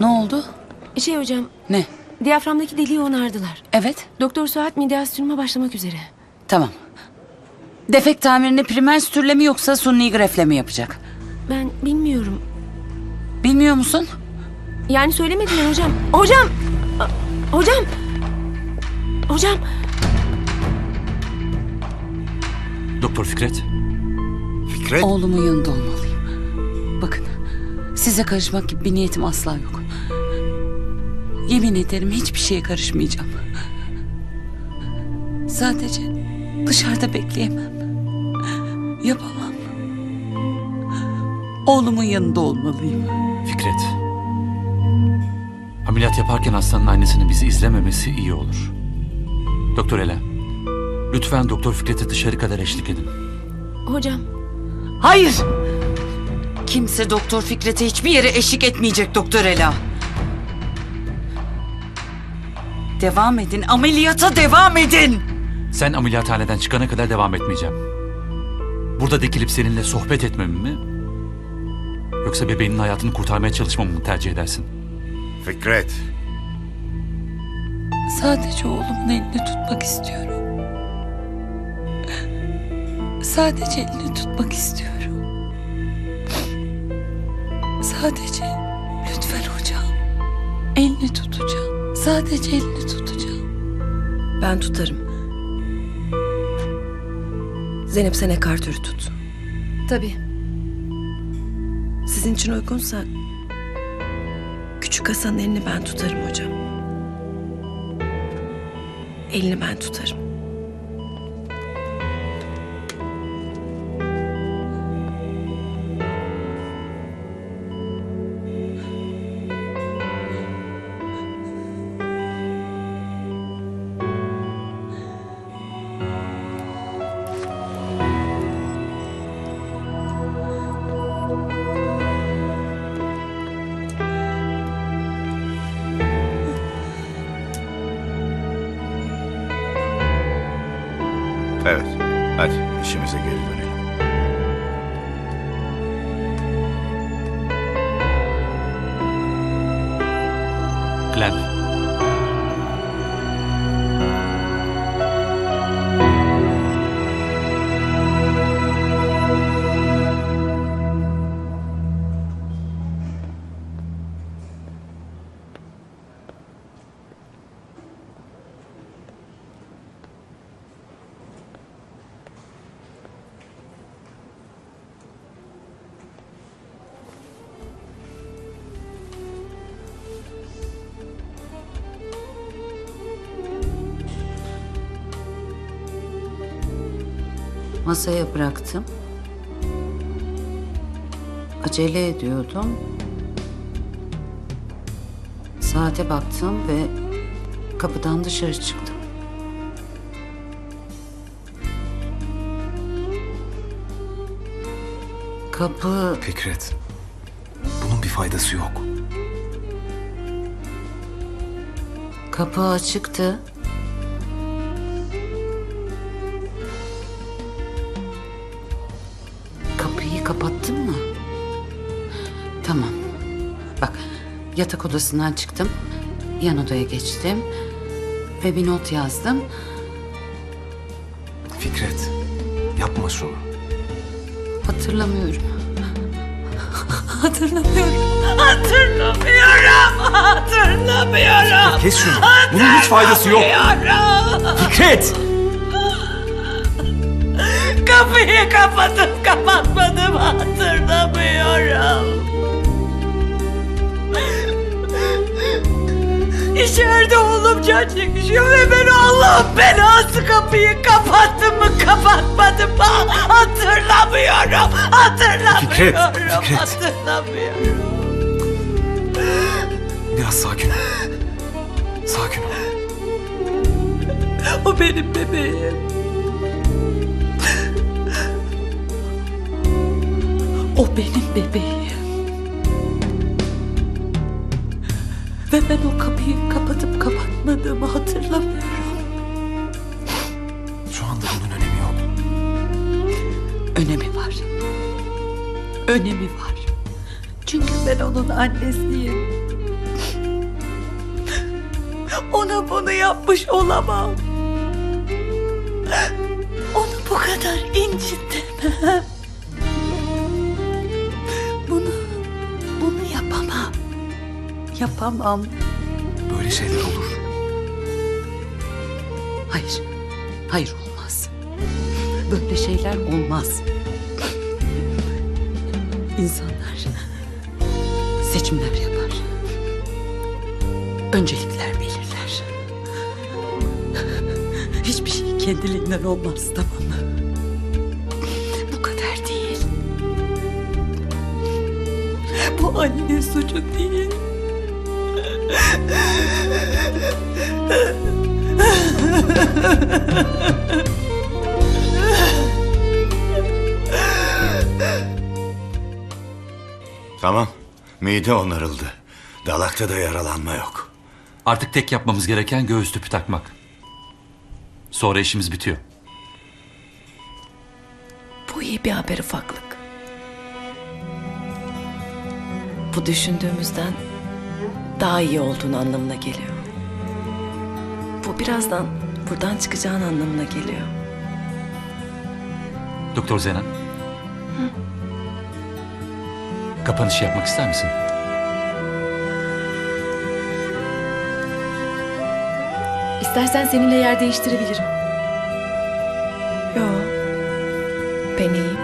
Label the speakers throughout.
Speaker 1: Ne oldu?
Speaker 2: Şey hocam,
Speaker 1: Ne?
Speaker 2: diyaframdaki deliği onardılar.
Speaker 1: Evet.
Speaker 2: Doktor Suat mide aspirine başlamak üzere.
Speaker 1: Tamam. Defekt tamirini primer sütürle mi yoksa sunni grefle mi yapacak?
Speaker 2: Ben bilmiyorum.
Speaker 1: Bilmiyor musun?
Speaker 2: Yani söylemediler hocam. Hocam! Hocam! Hocam!
Speaker 3: Doktor Fikret.
Speaker 4: Fikret,
Speaker 1: Oğlumun yanında olmalıyım. Size karışmak gibi bir niyetim asla yok. Yemin ederim hiçbir şeye karışmayacağım. Sadece dışarıda bekleyemem. Yapamam. Oğlumun yanında olmalıyım.
Speaker 3: Fikret. Ameliyat yaparken hastanın annesinin bizi izlememesi iyi olur. Doktor Ela. Lütfen Doktor Fikret'e dışarı kadar eşlik edin.
Speaker 2: Hocam!
Speaker 1: Hayır! Kimse Doktor Fikret'e hiçbir yere eşlik etmeyecek Doktor Ela. Devam edin, ameliyata devam edin.
Speaker 3: Sen ameliyathaneden çıkana kadar devam etmeyeceğim. Burada dikilip seninle sohbet etmemi mi? Yoksa bebeğinin hayatını kurtarmaya çalışmamı mı tercih edersin?
Speaker 4: Fikret.
Speaker 1: Sadece oğlumun elini tutmak istiyorum. Sadece elini tutmak istiyorum. Sadece lütfen hocam. Elini tutacağım. Sadece elini tutacağım.
Speaker 5: Ben tutarım. Zeynep sen ekartörü tut.
Speaker 2: Tabii.
Speaker 5: Sizin için uygunsa küçük Hasan'ın elini ben tutarım hocam. Elini ben tutarım.
Speaker 4: Evet, hadi işimize geri dönelim.
Speaker 3: Glenn.
Speaker 1: Masaya bıraktım. Acele ediyordum. Saate baktım ve kapıdan dışarı çıktım. Kapı
Speaker 6: Fikret, bunun bir faydası yok.
Speaker 1: kapı açıktı. Yatak odasından çıktım. Yan odaya geçtim. Ve bir not yazdım.
Speaker 6: Fikret, yapma şunu.
Speaker 1: Hatırlamıyorum. Hatırlamıyorum. Hatırlamıyorum. Hatırlamıyorum.
Speaker 6: Kes şunu. Bunun hiç faydası yok. Fikret!
Speaker 1: Kapıyı kapatıp kapatmadım hatırlamıyorum. İçeride oğlum can çekişiyor ve ben Allah'ın belası kapıyı kapattım mı kapatmadım mı hatırlamıyorum. Hatırlamıyorum.
Speaker 6: Fikret, Fikret.
Speaker 1: Hatırlamıyorum.
Speaker 6: Biraz sakin ol. Sakin ol.
Speaker 1: O benim bebeğim. O benim bebeğim. Ve ben o kapıyı kapatıp kapatmadığımı hatırlamıyorum.
Speaker 6: Şu anda bunun önemi yok.
Speaker 1: Önemi var. Önemi var. Çünkü ben onun annesiyim. Ona bunu yapmış olamam. Onu bu kadar incitemem. Yapamam.
Speaker 6: Böyle şeyler olur.
Speaker 1: Hayır, hayır olmaz. Böyle şeyler olmaz. İnsanlar seçimler yapar. Öncelikler belirler. Hiçbir şey kendiliğinden olmaz tamam mı? Bu kadar değil. Bu Ali'nin suçu değil.
Speaker 4: Tamam. Mide onarıldı. Dalakta da yaralanma yok.
Speaker 3: Artık tek yapmamız gereken göğüs tüpü takmak. Sonra işimiz bitiyor.
Speaker 5: Bu iyi bir haber ufaklık. Bu düşündüğümüzden daha iyi olduğunu anlamına geliyor. Bu birazdan buradan çıkacağın anlamına geliyor.
Speaker 3: Doktor Zenan. Kapanışı yapmak ister misin?
Speaker 2: İstersen seninle yer değiştirebilirim.
Speaker 5: Yo. Ben iyiyim.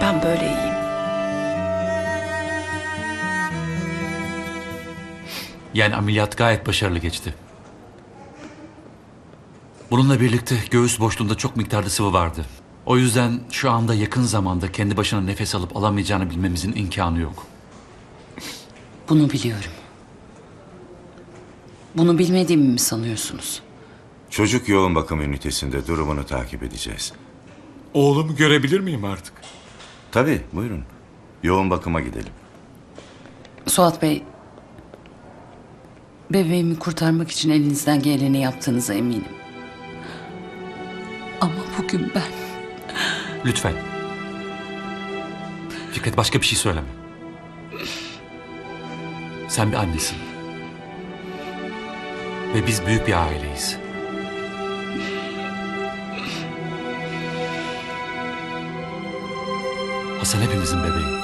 Speaker 5: Ben böyle iyiyim.
Speaker 3: Yani ameliyat gayet başarılı geçti. Bununla birlikte göğüs boşluğunda çok miktarda sıvı vardı. O yüzden şu anda yakın zamanda kendi başına nefes alıp alamayacağını bilmemizin imkanı yok.
Speaker 7: Bunu biliyorum. Bunu bilmediğimi mi sanıyorsunuz?
Speaker 4: Çocuk yoğun bakım ünitesinde durumunu takip edeceğiz.
Speaker 6: Oğlumu görebilir miyim artık?
Speaker 4: Tabii buyurun. Yoğun bakıma gidelim.
Speaker 7: Suat Bey, bebeğimi kurtarmak için elinizden geleni yaptığınıza eminim. Ama bugün ben
Speaker 3: Lütfen. Fikret başka bir şey söyleme. Sen bir annesin. Ve biz büyük bir aileyiz. Hasan hepimizin bebeği.